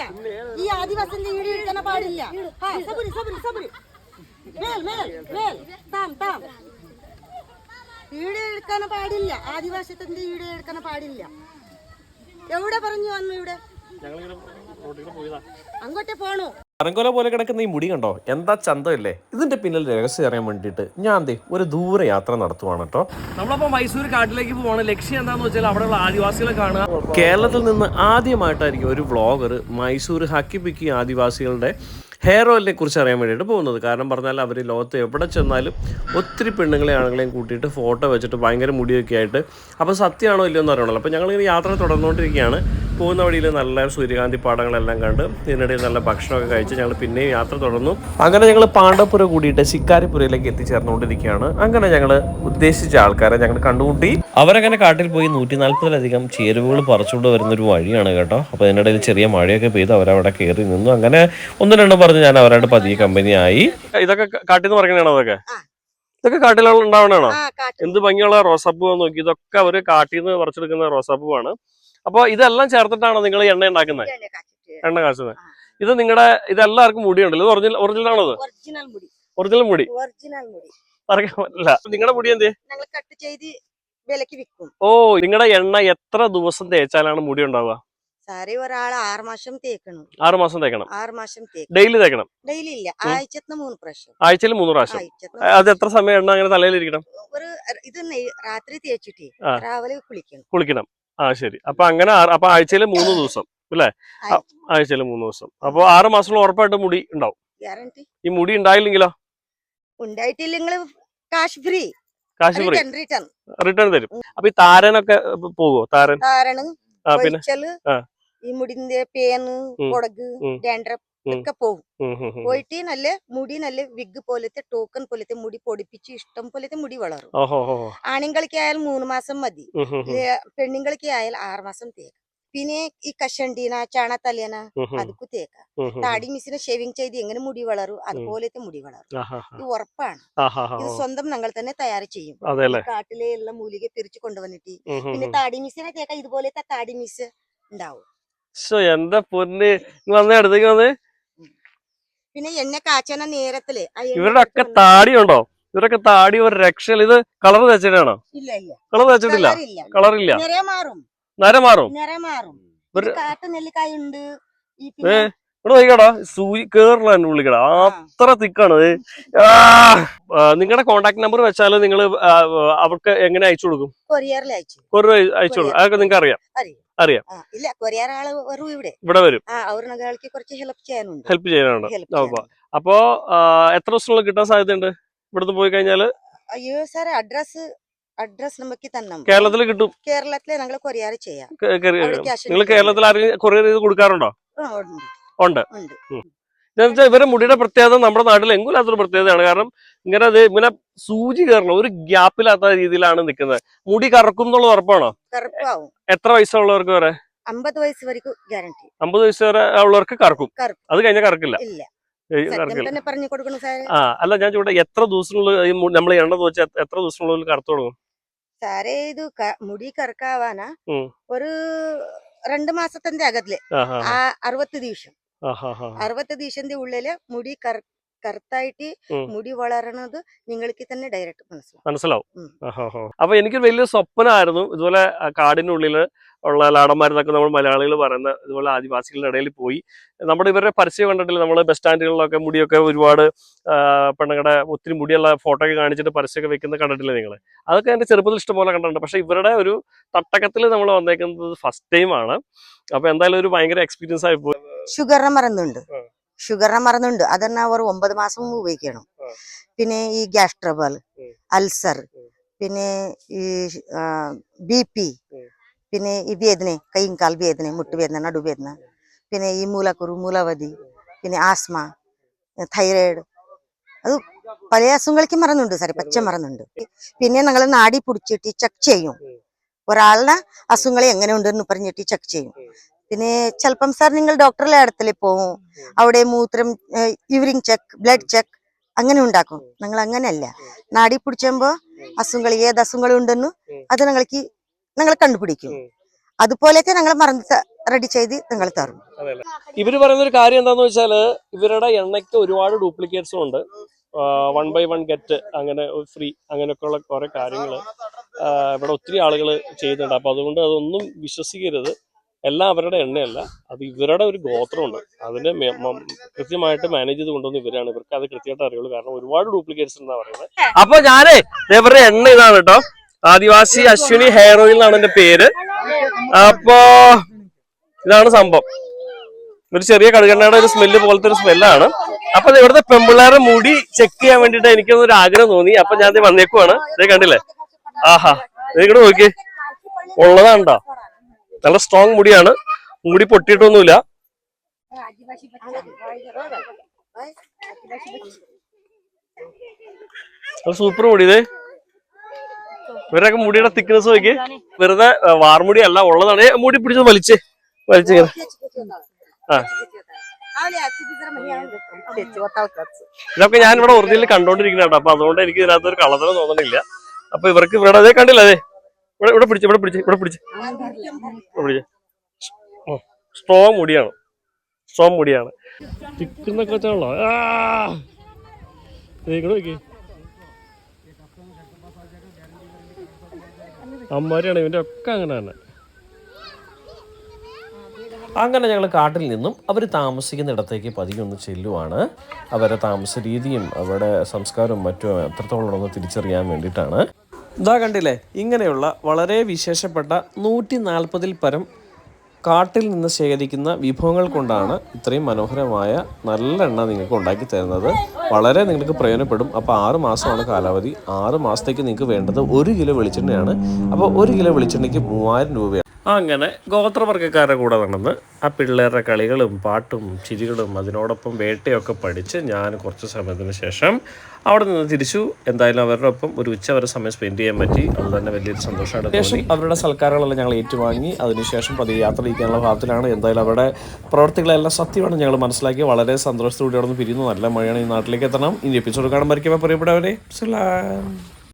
പാടില്ല ഈ ആദിവാസിന്റെ വീഡിയോ എടുക്കാൻ പാടില്ല. ആ, സബുരി സബുരി സബുരി. മേൽ മേൽ മേൽ. താം താം. വീഡിയോ എടുക്കാൻ പാടില്ല. ആദിവാസിത്തിന്റെ വീഡിയോ എടുക്കാൻ പാടില്ല. എവിടെ പറഞ്ഞു വന്നു ഇവിടെ? അങ്ങോട്ടേ പോണു. അരങ്കോല പോലെ കിടക്കുന്ന ഈ മുടി കണ്ടോ? എന്താ ചന്തമില്ലേ? ഇതിന്റെ പിന്നിൽ രഹസ്യം അറിയാൻ വേണ്ടിയിട്ട് ഞാൻ ദേ ഒരു ദൂര യാത്ര നടത്തുവാണ് കേട്ടോ. നമ്മളപ്പോ മൈസൂർ കാട്ടിലേക്ക് പോവാണ്. ലക്ഷ്യം എന്താന്ന് വെച്ചാൽ അവിടെയുള്ള ആദിവാസികളെ കാണുക. കേരളത്തിൽ നിന്ന് ആദ്യമായിട്ടായിരിക്കും ഒരു വ്ളോഗർ മൈസൂർ ഹക്കി പിക്കി ആദിവാസികളുടെ ഹെയർ ഓയിലിനെ കുറിച്ച് അറിയാൻ വേണ്ടിയിട്ട് പോകുന്നത്. കാരണം പറഞ്ഞാൽ അവർ ലോകത്ത് എവിടെ ചെന്നാലും ഒത്തിരി പെണ്ണുങ്ങളെ ആണുങ്ങളെയും കൂട്ടിയിട്ട് ഫോട്ടോ വെച്ചിട്ട് ഭയങ്കര മുടിയൊക്കെ ആയിട്ട്. അപ്പോൾ സത്യമാണോ ഇല്ലയോ എന്ന് അറിയണമല്ലോ. അപ്പോൾ ഞങ്ങളിങ്ങനെ യാത്ര തുടർന്നുകൊണ്ടിരിക്കുകയാണ്. പോകുന്ന വഴിയിൽ നല്ല സൂര്യകാന്തി പാടങ്ങളെല്ലാം കണ്ട് ഇതിനിടയിൽ നല്ല ഭക്ഷണമൊക്കെ കഴിച്ച് ഞങ്ങൾ പിന്നെയും യാത്ര തുടർന്നു. അങ്ങനെ ഞങ്ങൾ പാണ്ഡവപുര കൂടിയിട്ട് ശിക്കാരിപുരയിലേക്ക് എത്തിച്ചേർന്നുകൊണ്ടിരിക്കുകയാണ്. അങ്ങനെ ഞങ്ങൾ ഉദ്ദേശിച്ച ആൾക്കാരെ ഞങ്ങൾ കണ്ടുമുട്ടി. അവരങ്ങനെ കാട്ടിൽ പോയി നൂറ്റി നാൽപ്പതിലധികം ചേരുവകൾ പറിച്ചുകൊണ്ട് വരുന്ന ഒരു വഴിയാണ് കേട്ടോ. അപ്പോൾ ഇതിനിടയിൽ ചെറിയ മഴയൊക്കെ പെയ്ത് അവരവിടെ കയറി നിന്നു. അങ്ങനെ ഒന്ന് രണ്ടും പറഞ്ഞ് ഞാൻ അവരുടെ പതിയെ കമ്പനിയായി. ഇതൊക്കെ കാട്ടിൽ നിന്ന് പറയുന്നതാണോ അതൊക്കെ. ഇതൊക്കെ കാട്ടിലുള്ള ഉണ്ടാവണാണോ എന്ത് ഭംഗിയുള്ള റോസാപ്പൂ നോക്കി. ഇതൊക്കെ അവർ കാട്ടിൽ നിന്ന് പറിച്ചെടുക്കുന്ന റോസാപ്പൂവാണ്. അപ്പൊ ഇതെല്ലാം ചേർത്തിട്ടാണോ നിങ്ങൾ എണ്ണ ഉണ്ടാക്കുന്നത്. എണ്ണ കാച്ചുന്നത് ഇത് നിങ്ങളുടെ ഇതെല്ലാവർക്കും മുടിയുണ്ടല്ലോ. ഇത് ഒറിജിനൽ ഒറിജിനൽ ആണോ ഒറിജിനൽ മുടി. പറയാൻ പറ്റില്ല നിങ്ങളുടെ മുടി. എന്ത്? കട്ട് ചെയ്ത് വിലക്ക് വിൽക്കും. ഓ നിങ്ങളുടെ എണ്ണ എത്ര ദിവസം തേച്ചാലാണ് മുടി ഉണ്ടാവുക? ഒരാൾ ആറ് മാസം തേക്കണം. ആറ് മാസം തേക്കണം. ആറ് മാസം ഡെയിലി തേക്കണം. ഡെയിലി ഇല്ല. ആഴ്ചത്തിന് മൂന്ന് പ്രാവശ്യം. ആഴ്ചയിൽ മൂന്ന് പ്രാവശ്യം. അത് എത്ര സമയം എണ്ണ അങ്ങനെ തലയിലിരിക്കണം ഒരു ഇത് രാത്രി തേച്ചിട്ട് രാവിലെ കുളിക്കണം. കുളിക്കണം. ആ ശരി. അപ്പൊ അങ്ങനെ അപ്പൊ ആഴ്ചയിൽ മൂന്ന് ദിവസം അല്ലേ? ആഴ്ചയിൽ മൂന്ന് ദിവസം. അപ്പൊ ആറ് മാസത്തിൽ ഉറപ്പായിട്ട് മുടി ഉണ്ടാവും. ഈ മുടി ഉണ്ടായില്ലെങ്കിലോ? കാശ് ഫ്രീ. കാശ് ഫ്രീ. റിട്ടേൺ തരും. അപ്പൊ ഈ താരനൊക്കെ പോവോ? താരൻ? താരണ് ആ പിന്നെ? ഈ മുടിന്റെ പേന്. കൊടക് ഉം. ഒക്കെ പോകും. പോയിട്ട് നല്ല മുടി നല്ല വിഗ് പോലത്തെ ടോക്കൺ പോലത്തെ മുടി പൊടിപ്പിച്ച് ഇഷ്ടം പോലത്തെ മുടി വളരും. ആണുങ്ങൾക്ക് ആയാൽ മൂന്ന് മാസം മതി. പെണ്ണുങ്ങൾക്ക് ആയാൽ ആറ് മാസം തേക്കാം. പിന്നെ ഈ കഷണ്ടീന ചാണ തലേന ഉം. തേക്കാം. താടി മിസിനെ ഷേവിങ് ചെയ്ത് എങ്ങനെ മുടി വളരും അതുപോലത്തെ മുടി വളരും. ഇത് ഉറപ്പാണ്. ഇത് സ്വന്തം ഞങ്ങൾ തന്നെ തയ്യാർ ചെയ്യും. കാട്ടിലെ എല്ലാം മൂലിക പിരിച്ചു കൊണ്ടുവന്നിട്ട് പിന്നെ താടി മിസിനെ തേക്കാം ഇതുപോലത്തെ താടി മിസ് ഉണ്ടാവും. എന്റെ പൊന്ന്? വന്നേ അടുത്തേക്ക് വന്നേ. പിന്നെ എണ്ണ കാച്ചന നേരത്തിൽ. ഇവരുടെ ഒക്കെ താടിയുണ്ടോ താടി ഉണ്ടോ ഇവരൊക്കെ താടി ഒരു രക്ഷ ഇത് കളർ തേച്ചിട്ടാണോ? കളർ തേച്ചിട്ടില്ല? കളറില്ല. നര മാറും. ഇവിടെ നോക്കിക്കടാ. എന്നെ വിളിക്കടാ അത്ര തിക്കാണ് നിങ്ങളുടെ കോണ്ടാക്ട് നമ്പർ വെച്ചാൽ നിങ്ങൾ അവർക്ക് എങ്ങനെ അയച്ചു കൊടുക്കും? കൊറിയറിൽ അയച്ചു. കൊറിയർ അയച്ചു കൊടുക്കും. അതൊക്കെ നിങ്ങൾക്ക് അറിയാം. അറിയാം. ഇല്ല കൊറിയർ ആൾ വരും ഇവിടെ. ഇവിടെ വരും. ആ അവർ കുറച്ച് ഹെൽപ്പ് ചെയ്യാനുണ്ട്. ഹെൽപ്പ് ചെയ്യാനുണ്ട്. അപ്പൊ എത്ര ദിവസത്തിനുള്ളിൽ കിട്ടാൻ സാധ്യതയുണ്ട്? ഇവിടുന്ന് പോയി കഴിഞ്ഞാൽ? അയ്യോ സാറേ അഡ്രസ് അഡ്രസ് നമുക്ക് തന്നെ കേരളത്തിൽ കിട്ടും. കേരളത്തിലെ ഞങ്ങൾ കൊറിയർ ചെയ്യാം. നിങ്ങൾ കേരളത്തിൽ ആരെങ്കിലും കൊറിയർ ചെയ്ത് കൊടുക്കാറുണ്ടോ? ഉണ്ട്. ഉണ്ട്. എന്ന് വെച്ചാൽ ഇവരെ മുടിയുടെ പ്രത്യേകത നമ്മുടെ നാട്ടിൽ എങ്കിലാത്തൊരു പ്രത്യേകതയാണ്. കാരണം ഇങ്ങനെ അത് ഇങ്ങനെ സൂചി കയറണം. ഒരു ഗ്യാപ്പില്ലാത്ത രീതിയിലാണ് നിൽക്കുന്നത്. മുടി കറക്കും എന്നുള്ളത് ഉറപ്പാണോ? എത്ര വയസ്സുള്ളവർക്ക് വരെ? അമ്പത് വയസ്സ് വരെക്കും ഗ്യാരണ്ടി അമ്പത് വയസ്സ് വരെ ഉള്ളവർക്ക് കറക്കും. അത് കഴിഞ്ഞാൽ കറക്കില്ല. ആ അല്ല ഞാൻ ചോട്ടെ എത്ര ദിവസത്തിനുള്ളിൽ നമ്മൾ എണ്ണ വെച്ചാൽ എത്ര ദിവസത്തിനുള്ളിൽ കറുത്തു തുടങ്ങും? സാറേ ഇത് മുടി കറക്കാവാനാ ഒരു രണ്ടു മാസത്തിന്റെ അകത്തിൽ ആ അറുപത് ദിവസം. അറുപത് ദിവസത്തിന്റെ ഉള്ളിൽ മുടി കറ കറുത്തായിട്ട് മുടി വളരണത് നിങ്ങൾക്ക് തന്നെ ഡയറക്റ്റ് മനസ്സിലാവും. മനസ്സിലാവും. അപ്പൊ എനിക്ക് വലിയ സ്വപ്നമായിരുന്നു ഇതുപോലെ കാടിനുള്ളിൽ ഉള്ള ലാടന്മാരെന്നൊക്കെ നമ്മൾ മലയാളികൾ പറയുന്ന ഇതുപോലെ ആദിവാസികളുടെ ഇടയിൽ പോയി. നമ്മുടെ ഇവരുടെ പരസ്യം കണ്ടിട്ടില്ല? നമ്മൾ ബസ് സ്റ്റാൻഡുകളിലൊക്കെ മുടിയൊക്കെ ഒരുപാട് പെണ്ണുങ്ങളുടെ ഒത്തിരി മുടിയുള്ള ഫോട്ടോ ഒക്കെ കാണിച്ചിട്ട് പരസ്യമൊക്കെ വെക്കുന്നത് കണ്ടിട്ടില്ല നിങ്ങൾ അതൊക്കെ എന്റെ ചെറുപ്പത്തിൽ ഇഷ്ടംപോലെ കണ്ടിട്ടുണ്ട്. പക്ഷെ ഇവരുടെ ഒരു തട്ടകത്തിൽ നമ്മൾ വന്നേക്കുന്നത് ഫസ്റ്റ് ടൈം ആണ്. അപ്പൊ എന്തായാലും ഒരു ഭയങ്കര എക്സ്പീരിയൻസ് ആയി പോയി. ഷുഗറിനെ മരുന്നുണ്ട് ആ. ഷുഗറിനെ മരുന്നുണ്ട് അതെന്നാ അവർ ഒമ്പത് മാസം മുമ്പ് ഉപയോഗിക്കണം. പിന്നെ ഈ ഗ്യാസ് ട്രബിൾ. അൾസർ. പിന്നെ ഈ ബി പി. പിന്നെ ഈ വേദന കൈയും കാൽ വേദന മുട്ടുവേദന നടുവേദന പിന്നെ ഈ മൂലക്കുരു മൂലവതി പിന്നെ ആസ്മ തൈറോയിഡ് അത് പല അസുഖങ്ങൾക്ക് മറന്നുണ്ട് സാറി പച്ച മറന്നുണ്ട് പിന്നെ ഞങ്ങൾ നാടി പിടിച്ചിട്ട് ചെക്ക് ചെയ്യും. ഒരാളുടെ അസുഖങ്ങൾ എങ്ങനെ ഉണ്ടെന്ന് പറഞ്ഞിട്ട് ചെക്ക് ചെയ്യും. പിന്നെ ചിലപ്പം സാർ നിങ്ങൾ ഡോക്ടറുടെ അടുത്തല്ലേ പോകും അവിടെ മൂത്രം യൂറിൻ ചെക്ക് ബ്ലഡ് ചെക്ക് അങ്ങനെ ഉണ്ടാക്കും. ഞങ്ങൾ അങ്ങനെയല്ല. നാടി പിടിച്ചുമ്പോ അസുഖങ്ങൾ ഏത് അസുഖങ്ങൾ ഉണ്ടെന്ന്. അത് ഞങ്ങൾക്ക് ഞങ്ങൾ കണ്ടുപിടിക്കും. അതുപോലെയൊക്കെ ഞങ്ങൾ മറന്ന് റെഡി ചെയ്ത് നിങ്ങൾ തരും. ഇവർ പറയുന്ന ഒരു കാര്യം എന്താന്ന് വെച്ചാൽ ഇവരുടെ എണ്ണയ്ക്ക് ഒരുപാട് ഡ്യൂപ്ലിക്കേറ്റ്സും ഉണ്ട്. വൺ ബൈ വൺ ഗെറ്റ് അങ്ങനെ ഫ്രീ അങ്ങനെയൊക്കെയുള്ള കുറെ കാര്യങ്ങൾ ഇവിടെ ഒത്തിരി ആളുകൾ ചെയ്യുന്നുണ്ട് അപ്പൊ അതുകൊണ്ട് അതൊന്നും വിശ്വസിക്കരുത്. എല്ലാം അവരുടെ എണ്ണയല്ല. അത് ഇവരുടെ ഒരു ഗോത്രമുണ്ട്. അതിനെ കൃത്യമായിട്ട് മാനേജ് ചെയ്ത് കൊണ്ടുവന്ന് ഇവരാണ്. ഇവർക്ക് അത് കൃത്യമായിട്ട് അറിയുള്ളൂ. കാരണം ഒരുപാട് ഡ്യൂപ്ലിക്കേറ്റ്സ് എന്നാ പറയുന്നത്. അപ്പൊ ഞാനേ ഇവരുടെ എണ്ണ ഇതാണ് കേട്ടോ. ആദിവാസി അശ്വിനി ഹെയർ ഓയിൽ എന്നാണ് എന്റെ പേര്. അപ്പോ ഇതാണ് സംഭവം. ഒരു ചെറിയ കടുകണ്ണയുടെ ഒരു സ്മെല്ല് പോലത്തെ ഒരു സ്മെല്ലാണ് അപ്പൊ ഇവിടുത്തെ പെമ്പിള്ളേരുടെ മുടി ചെക്ക് ചെയ്യാൻ വേണ്ടിട്ട് എനിക്ക് ഒരു ആഗ്രഹം തോന്നി. അപ്പൊ ഞാൻ വന്നേക്കുവാണ്. ഇതേ കണ്ടില്ലേ? ആഹാ. ഇത് ഇങ്ങോട്ട് നോക്കി ഉള്ളതാണ്ടോ? നല്ല സ്ട്രോങ് മുടിയാണ്. മുടി പൊട്ടിയിട്ടൊന്നുമില്ല. സൂപ്പർ മുടി ഇതേ. ഇവരൊക്കെ മുടിയുടെ തിക്നെസ് നോക്കി വെറുതെ വാർമുടി അല്ല ഉള്ളതാണ്. മുടി പിടിച്ച് വലിച്ച്. വലിച്ചിങ്ങനെ ആ. ഇതൊക്കെ ഞാൻ ഇവിടെ ഒറിജിനൽ കണ്ടോണ്ടിരിക്കുന്ന കേട്ടോ. അപ്പൊ അതുകൊണ്ട് എനിക്ക് ഇതിനകത്ത് ഒരു കളതരം തോന്നണില്ല. അപ്പൊ ഇവർക്ക് ഇവിടെ അതേ കണ്ടില്ല? അതെ. ഇവിടെ ഇവിടെ പിടിച്ച് ഇവിടെ പിടിച്ച് ഇവിടെ പിടിച്ച്. ഇവിടെ പിടിച്ച്. സ്ട്രോങ് മുടിയാണ്. സ്ട്രോങ് മുടിയാണ്. തിക്കുന്നൊക്കെ വെച്ചാണല്ലോ നോക്കി. അമ്മാരിയാണ് ഇവന്റെ ഒക്കെ അങ്ങനെ തന്നെ. അങ്ങനെ ഞങ്ങൾ കാട്ടിൽ നിന്നും അവർ താമസിക്കുന്ന ഇടത്തേക്ക് പതിയെ ഒന്ന് ചെല്ലുവാണ്. അവരുടെ താമസ രീതിയും അവരുടെ സംസ്കാരവും മറ്റും എത്രത്തോളം ഒന്ന് തിരിച്ചറിയാൻ വേണ്ടിയിട്ടാണ്. ഇതാ കണ്ടില്ലേ? ഇങ്ങനെയുള്ള വളരെ വിശേഷപ്പെട്ട നൂറ്റി നാൽപ്പതിൽ പരം കാട്ടിൽ നിന്ന് ശേഖരിക്കുന്ന വിഭവങ്ങൾ കൊണ്ടാണ് ഇത്രയും മനോഹരമായ നല്ല എണ്ണ നിങ്ങൾക്ക് ഉണ്ടാക്കി തരുന്നത്. വളരെ നിങ്ങൾക്ക് പ്രയോജനപ്പെടും. അപ്പോൾ ആറ് മാസമാണ് കാലാവധി. ആറ് മാസത്തേക്ക് നിങ്ങൾക്ക് വേണ്ടത് ഒരു കിലോ വെളിച്ചെണ്ണയാണ്. അപ്പോൾ ഒരു കിലോ വെളിച്ചെണ്ണയ്ക്ക് മൂവായിരം രൂപയാണ്. അങ്ങനെ ഗോത്രവർഗക്കാരുടെ കൂടെ നടന്ന് ആ പിള്ളേരുടെ കളികളും പാട്ടും ചിരികളും അതിനോടൊപ്പം വേട്ടയൊക്കെ പഠിച്ച് ഞാൻ കുറച്ച് സമയത്തിന് ശേഷം അവിടെ നിന്ന് തിരിച്ചു. എന്തായാലും അവരുടെ ഒപ്പം ഒരു ഉച്ച വരെ സമയം സ്പെൻഡ് ചെയ്യാൻ പറ്റി. അത് തന്നെ വലിയൊരു സന്തോഷമാണ് ശേഷം അവരുടെ സൽക്കാരങ്ങളെല്ലാം ഞങ്ങൾ ഏറ്റുവാങ്ങി. അതിനുശേഷം പതിയെ യാത്ര ചെയ്യാനുള്ള ഭാഗത്തിലാണ് എന്തായാലും അവരുടെ പ്രവർത്തികളെല്ലാം സത്യമാണ് ഞങ്ങൾ മനസ്സിലാക്കി വളരെ സന്തോഷത്തോടെ അവിടെ നിന്ന് പിരിയുന്നു. നല്ല മഴയാണ് ഈ നാട്ടിലേക്ക് എത്തണം. ഇനി എപ്പിസോഡ് കാണുമ്പോൾ പ്രിയപ്പെട്ടവരെ. സലാം.